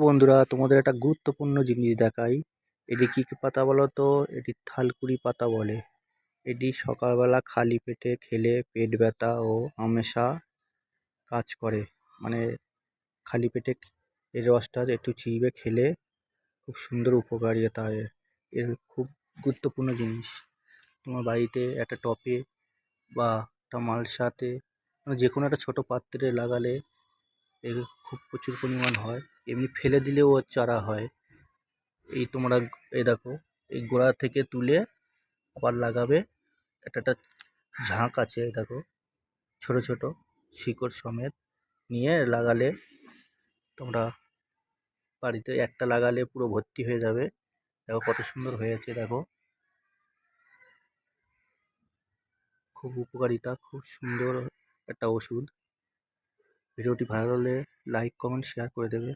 বন্ধুরা, তোমাদের একটা গুরুত্বপূর্ণ জিনিস দেখাই। এটি কি কি পাতা বলো তো? এটি থালকুড়ি পাতা বলে। এটি সকালবেলা খালি পেটে খেলে পেট ব্যথা ও হামেশা কাজ করে। মানে খালি পেটে এর রসটা একটু চিবে খেলে খুব সুন্দর উপকারিতা এর এর খুব গুরুত্বপূর্ণ জিনিস। তোমার বাড়িতে একটা টবে বা একটা মালসাতে মানে যে কোনো একটা ছোটো পাত্রে লাগালে এর খুব প্রচুর পরিমাণ হয়। এমনি ফেলে দিলেও ওর চারা হয়। এই তোমরা এই দেখো, এই গোড়া থেকে তুলে আবার লাগাবে। একটা একটা ঝাঁক আছে, এই দেখো। ছোট ছোট শিকড় সমেত নিয়ে লাগালে তোমরা বাড়িতে একটা লাগালে পুরো ভর্তি হয়ে যাবে। দেখো কত সুন্দর হয়েছে, দেখো। খুব উপকারিতা, খুব সুন্দর একটা ওষুধ। ভিডিওটি ভালো হলে লাইক কমেন্ট শেয়ার করে দেবে।